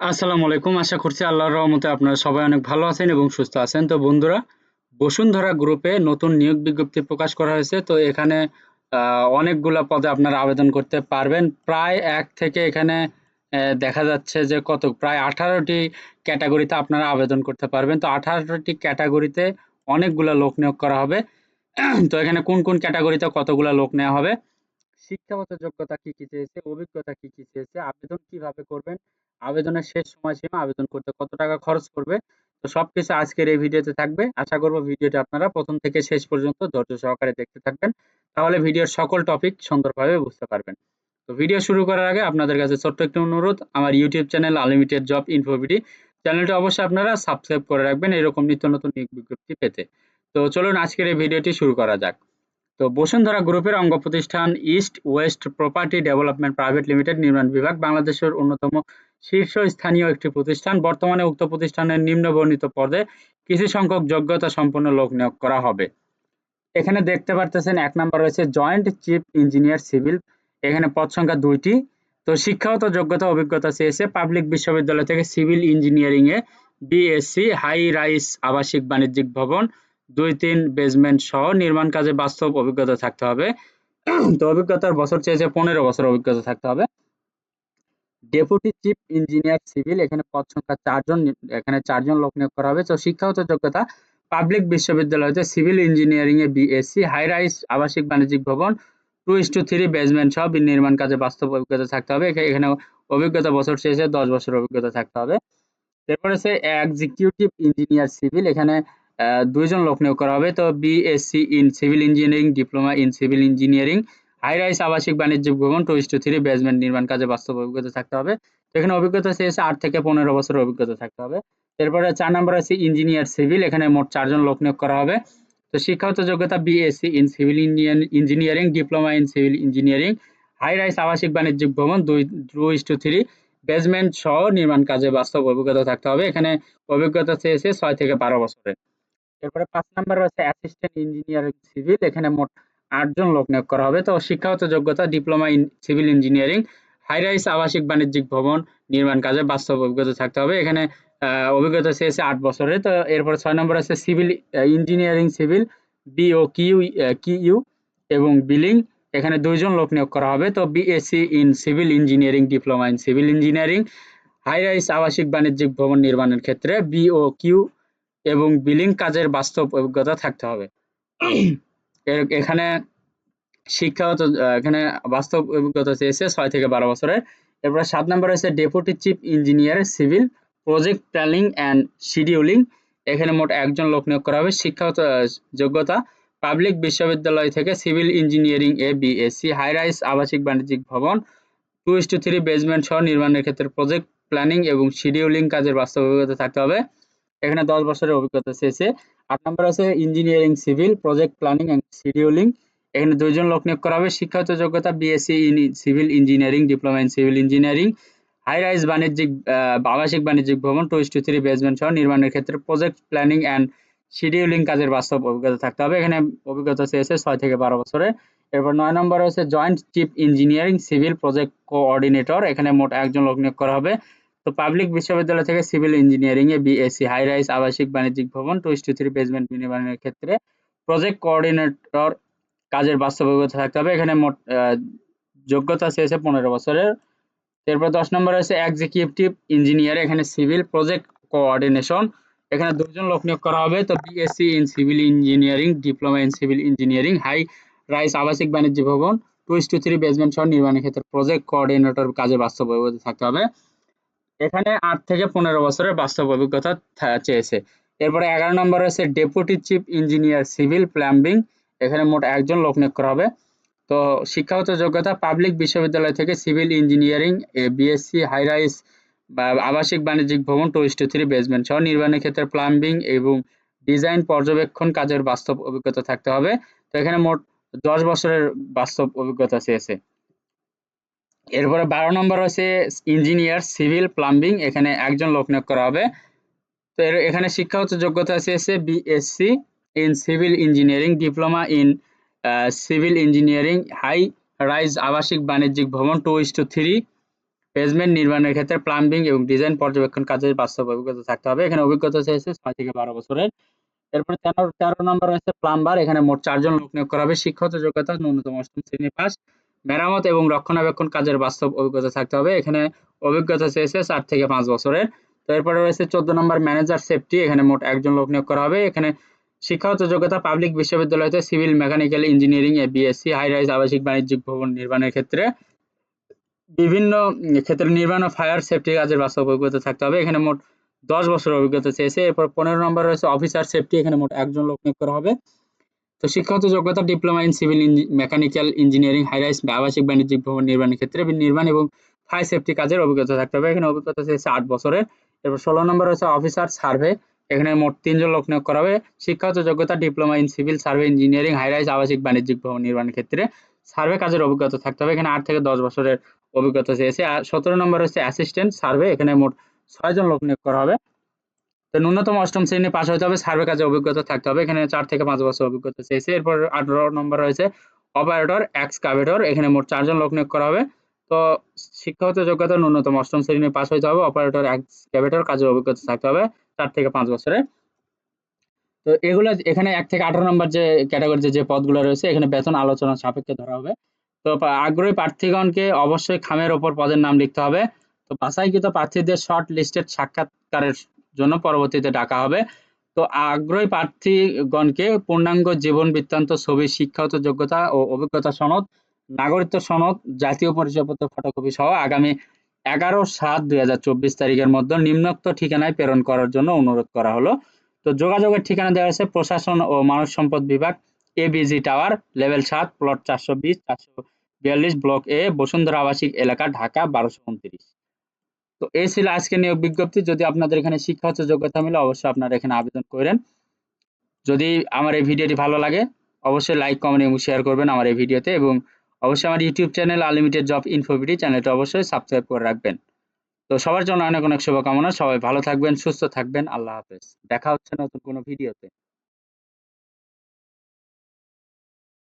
আসসালামু আলাইকুম। আশা করছি আল্লাহর রহমতে আপনারা সবাই অনেক ভালো আছেন এবং সুস্থ আছেন। তো বন্ধুরা, বসুন্ধরা গ্রুপে নতুন নিয়োগ বিজ্ঞপ্তি প্রকাশ করা হয়েছে। তো এখানে অনেকগুলা পদে আপনারা আবেদন করতে পারবেন। প্রায় এক থেকে এখানে দেখা যাচ্ছে যে কত, প্রায় আঠারোটি ক্যাটাগরিতে আপনারা আবেদন করতে পারবেন। তো আঠারোটি ক্যাটাগরিতে অনেকগুলা লোক নিয়োগ করা হবে। তো এখানে কোন কোন ক্যাটাগরিতে কতগুলা লোক নেওয়া হবে? শিক্ষাগত যোগ্যতা কি কি চেয়েছে? অভিজ্ঞতা কি কি চেয়েছে? আবেদন কীভাবে করবেন? আবেদনের শেষ সময়সীমা, আবেদন করতে কত টাকা খরচ করবে, তো সবকিছু আজকের এই ভিডিওতে থাকবে। আশা করব ভিডিওটি আপনারা প্রথম থেকে শেষ পর্যন্ত ধৈর্য সহকারে দেখতে থাকবেন। তাহলে ভিডিওর সকল টপিক সুন্দরভাবে বুঝতে পারবেন। তো ভিডিও শুরু করার আগে আপনাদের কাছে ছোট্ট একটি অনুরোধ, আমার ইউটিউব চ্যানেল আনলিমিটেড জব ইনফোভিডি চ্যানেলটি অবশ্যই আপনারা সাবস্ক্রাইব করে রাখবেন এরকম নিত্য নতুন বিজ্ঞপ্তি পেতে। তো চলুন আজকের এই ভিডিওটি শুরু করা যাক। তো বসুন্ধরা গ্রুপের অঙ্গ প্রতিষ্ঠান east west property development private limited নির্মাণ বিভাগ বাংলাদেশের অন্যতম শীর্ষস্থানীয় একটি প্রতিষ্ঠান। বর্তমানে উক্ত প্রতিষ্ঠানের নিম্নবর্ণিত পদে কিছু সংখ্যক যোগ্যতা সম্পন্ন লোক নিয়োগ করা হবে। এখানে দেখতে পারতেছেন এক নাম্বার রয়েছে জয়েন্ট চিফ ইঞ্জিনিয়ার সিভিল। এখানে পদ সংখ্যা দুইটি। তো শিক্ষাগত যোগ্যতা অভিজ্ঞতা চেয়েছে পাবলিক বিশ্ববিদ্যালয় থেকে সিভিল ইঞ্জিনিয়ারিং এ বিএসসি, হাই রাইস আবাসিক বাণিজ্যিক ভবন, দুই তিন বেসমেন্ট সহ নির্মাণ কাজে বাস্তব অভিজ্ঞতা থাকতে হবে। তো অভিজ্ঞতার বছর চেয়েছে পনেরো বছর অভিজ্ঞতা থাকতে হবে। ডেপুটি চিফ ইঞ্জিনিয়ার সিভিল এখানে পদ সংখ্যা চারজন, এখানে চারজন লোক নিয়োগ করা হবে। তো শিক্ষাগত যোগ্যতা পাবলিক বিশ্ববিদ্যালয়তে সিভিল ইঞ্জিনিয়ারিং এ বিএসসি হাই রাইস আবাসিক বাণিজ্যিক ভবন two is two three basement সব নির্মাণ কাজে বাস্তব অভিজ্ঞতা থাকতে হবে। এখানে অভিজ্ঞতা বছর শেষে দশ বছর অভিজ্ঞতা থাকতে হবে। এরপর হচ্ছে এক্সিকিউটিভ ইঞ্জিনিয়ার সিভিল এখানে দুইজন লোক নিয়োগ করা হবে। তো BSc in civil engineering diploma in civil engineering high rise আবাসিক বাণিজ্যিক ভবন two is two three basement নির্মাণ কাজে বাস্তব অভিজ্ঞতা থাকতে হবে। এখানে অভিজ্ঞতা চেয়েছে আট থেকে পনেরো বছরের অভিজ্ঞতা থাকতে হবে। এরপরে চার নম্বর আছে ইঞ্জিনিয়ার সিভিল এখানে মোট চারজন লোক নিয়োগ করা হবে। তো শিক্ষাগত যোগ্যতা BSc in civil engineering diploma in civil engineering high rise আবাসিক বাণিজ্যিক ভবন, দুই two is two three basement সহ নির্মাণ কাজে বাস্তব অভিজ্ঞতা থাকতে হবে। এখানে অভিজ্ঞতা চেয়েছে ছয় থেকে বারো বছরের। এরপরে পাঁচ নাম্বার আছে অ্যাসিস্ট্যান্ট ইঞ্জিনিয়ার সিভিল এখানে মোট আটজন লোক নিয়োগ করা হবে। তো শিক্ষাগত যোগ্যতা, diploma in civil engineering, high rise আবাসিক বাণিজ্যিক ভবন নির্মাণ কাজে বাস্তব অভিজ্ঞতা থাকতে হবে। এখানে অভিজ্ঞতা চেয়েছে আট বছরের। তো এরপরে ছয় নম্বর আছে civil engineering civil B O Q এবং বিলিং এখানে দুইজন লোক নিয়োগ করা হবে। তো BSc in civil engineering diploma in civil engineering high rise আবাসিক বাণিজ্যিক ভবন নির্মাণের ক্ষেত্রে বিও কিউ এবং বিলিং কাজের বাস্তব অভিজ্ঞতা থাকতে হবে। এখানে শিক্ষাগত এখানে বাস্তব অভিজ্ঞতা চেয়েছে ছয় থেকে বারো বছরের এরপরে সাত নম্বর হচ্ছে deputy chief engineer civil project planning and scheduling এখানে মোট একজন লোক নিয়োগ করা হবে। শিক্ষাগত যোগ্যতা পাবলিক বিশ্ববিদ্যালয় থেকে সিভিল ইঞ্জিনিয়ারিং এ বিএসসি হাই রাইস আবাসিক বাণিজ্যিক ভবন two is two three basement সহ নির্মাণের ক্ষেত্রে প্রজেক্ট প্ল্যানিং এবং শিডিউলিং কাজের বাস্তব অভিজ্ঞতা থাকতে হবে। এখানে দশ বছরের অভিজ্ঞতা চেয়েছে। আট নম্বর আছে engineering civil project planning and scheduling এখানে দুইজন লোক নিয়োগ করা হবে। শিক্ষাগত যোগ্যতা BSc in civil engineering diploma in civil engineering high rise বাণিজ্যিক আবাসিক বাণিজ্যিক ভবন টু টু থ্রি বেসমেন্ট সহ নির্মাণের ক্ষেত্রে প্রজেক্ট প্ল্যানিং অ্যান্ড শিডিউলিং কাজের বাস্তব অভিজ্ঞতা থাকতে হবে। এখানে অভিজ্ঞতা চেয়েছে ছয় থেকে বারো বছরে। এরপর নয় নম্বর হচ্ছে joint chief engineering civil project coordinator এখানে মোট একজন লোক নিয়োগ করা হবে। তো পাবলিক বিশ্ববিদ্যালয় থেকে সিভিল ইঞ্জিনিয়ারিং এ বিএসসি হাই রাইস আবাসিক, বাণিজ্যিক ভবন টু টু থ্রি বেসমেন্ট নির্মাণের ক্ষেত্রে প্রজেক্ট কোঅর্ডিনেটর কাজের বাস্তব থাকতে হবে। এখানে মোট যোগ্যতা চেয়েছে পনেরো বছরের। এরপর দশ নম্বর আছে এক্সিকিউটিভ ইঞ্জিনিয়ার এখানে সিভিল প্রজেক্ট কোঅর্ডিনেশন এখানে দুজন লোক নিয়োগ করা হবে। তো BSc in civil engineering diploma in civil engineering high rise আবাসিক বাণিজ্য ভবন টু টু থ্রি বেসমেন্ট সহ নির্মাণের ক্ষেত্রে প্রজেক্ট কোঅর্ডিনেটর কাজে বাস্তব অভিজ্ঞতা থাকতে হবে। এখানে আট থেকে পনেরো বছরের বাস্তব অভিজ্ঞতা চেয়েছে। এরপরে এগারো নম্বর আছে deputy chief engineer civil plumbing এখানে মোট একজন লোক নিয়োগ করা হবে। তো শিক্ষাগত যোগ্যতা পাবলিক বিশ্ববিদ্যালয় থেকে civil engineering BSc high rise বা আবাসিক বাণিজ্যিক ভবন টু থ্রি বেসমেন্ট সহ নির্মাণের ক্ষেত্রে প্লাম্বিং এবং ডিজাইন পর্যবেক্ষণ কাজের বাস্তব অভিজ্ঞতা থাকতে হবে। তো এখানে মোট দশ বছরের বাস্তব অভিজ্ঞতা চেয়েছে। এরপরে বারো নম্বর হচ্ছে ইঞ্জিনিয়ার সিভিল প্লাম্বিং এখানে একজন লোক নিয়োগ করা হবে। তো এর এখানে শিক্ষাগত যোগ্যতা চেয়েছে BSc in civil engineering diploma in civil engineering high rise আবাসিক বাণিজ্যিক ভবন two is two three basement নির্মাণের ক্ষেত্রে প্লাম্বিং এবং ডিজাইন পর্যবেক্ষণ কাজের বাস্তব অভিজ্ঞতা থাকতে হবে। এখানে অভিজ্ঞতা চেয়েছে ছয় থেকে বারো বছরের। এরপরে তেরো তেরো নম্বর রয়েছে প্লাম্বার এখানে মোট চারজন লোক নিয়োগ করা হবে। শিক্ষাগত যোগ্যতা ন্যূনতম অষ্টম শ্রেণি পাস মেরামত এবং রক্ষণাবেক্ষণ কাজের বাস্তব অভিজ্ঞতা থাকতে হবে। এখানে অভিজ্ঞতা চেয়েছে চার থেকে পাঁচ বছরের। তো এরপরে রয়েছে চোদ্দ নম্বর ম্যানেজার সেফটি এখানে মোট একজন লোক নিয়োগ করা হবে। এখানে শিক্ষাগত যোগ্যতা পাবলিক বিশ্ববিদ্যালয়তে সিভিল মেকানিক্যাল ইঞ্জিনিয়ারিং এ বিএসসি হাই রাইজ আবাসিক, বাণিজ্যিক ভবন নির্মাণের ক্ষেত্রে বিভিন্ন ক্ষেত্রে নির্মাণ ও ফায়ার সেফটি কাজের বাস্তব অভিজ্ঞতা থাকতে হবে। এখানে মোট দশ বছর অভিজ্ঞতা চেয়েছে এরপর পনেরো নম্বর রয়েছে অফিসার সেফটি এখানে মোট একজন লোক নিয়োগ করা হবে। তো শিক্ষাগত যোগ্যতা, diploma in civil mechanical engineering, high rise আবাসিক বাণিজ্যিক ভবন নির্মাণের ক্ষেত্রে নির্মাণ এবং ফায়ার সেফটি কাজের অভিজ্ঞতা থাকতে হবে। এখানে অভিজ্ঞতা চেয়েছে আট বছরের। এরপর ষোলো নম্বর রয়েছে অফিসার সার্ভে। এখানে মোট তিনজন লোক নিয়োগ করা হবে। শিক্ষাগত যোগ্যতা, diploma in civil survey engineering, high rise আবাসিক বাণিজ্যিক ভবন নির্মাণের ক্ষেত্রে সার্ভে কাজের অভিজ্ঞতা থাকতে হবে। এখানে আট থেকে দশ বছরের অভিজ্ঞতা চেয়েছে আর সতেরো নম্বর হচ্ছে অ্যাসিস্ট্যান্ট সার্ভে। এখানে মোট ছয়জন লোক নিয়োগ করা হবে। তো ন্যূনতম অষ্টম শ্রেণি পাস হতে হবে, সার্ভে কাজে অভিজ্ঞতা থাকতে হবে। এখানে চার থেকে পাঁচ বছর অভিজ্ঞতা চেয়েছে। এরপর আঠারো নম্বর রয়েছে অপারেটর এক্সকাভেটর এখানে মোট চারজন লোক নিয়োগ করা হবে। তো শিক্ষাগত যোগ্যতা ন্যূনতম অষ্টম শ্রেণি পাস হতে হবে অপারেটর এক্সকাভেটর কাজের অভিজ্ঞতা থাকতে হবে চার থেকে পাঁচ বছরে। তো এগুলো এখানে এক থেকে আঠারো নম্বর যে ক্যাটাগরিতে যে পদগুলো রয়েছে, এখানে বেতন আলোচনা সাপেক্ষে ধরা হবে। তো আগ্রহী প্রার্থীগণকে অবশ্যই খামের ওপর পদের নাম লিখতে হবে। তো বাছাইকৃত প্রার্থীদের শর্ট লিস্টেড সাক্ষাৎকারের জন্য পরবর্তীতে ডাকা হবে। তো আগ্রহী প্রার্থীগণকে পূর্ণাঙ্গ জীবন বৃত্তান্ত, ছবি, শিক্ষাগত যোগ্যতা ও অভিজ্ঞতা সনদ, নাগরিকত্ব সনদ, জাতীয় পরিচয়পত্র ফটোকপি সহ আগামী এগারো সাত দুই হাজার চব্বিশ তারিখের মধ্যে নিম্নোক্ত ঠিকানায় প্রেরণ করার জন্য অনুরোধ করা হলো। তো যোগাযোগের ঠিকানা দেওয়া হয়েছে প্রশাসন ও মানব সম্পদ বিভাগ এবিজি টাওয়ার লেভেল সাত প্লট চারশো বিশ, চারশো বিয়াল্লিশ ব্লক এ বসুন্ধরা আবাসিক এলাকা, ঢাকা, বারোশো উনত্রিশ। তো এই ছিল আজকে নিয়োগ বিজ্ঞপ্তি। যদি আপনাদের এখানে শিক্ষাগত যোগ্যতা মিলে অবশ্যই আপনারা এখানে আবেদন করেন। যদি আমার এই ভিডিওটি ভালো লাগে, অবশ্যই লাইক কমেন্ট এবং শেয়ার করবেন আমার এই ভিডিওতে এবং অবশ্যই আমার YouTube channel unlimited job info BD চ্যানেলটা অবশ্যই সাবস্ক্রাইব করে রাখবেন। তো সবার জন্য অনেক অনেক শুভকামনা। সবাই ভালো থাকবেন, সুস্থ থাকবেন। আল্লাহ হাফেজ। দেখা হচ্ছে নতুন কোনো ভিডিওতে।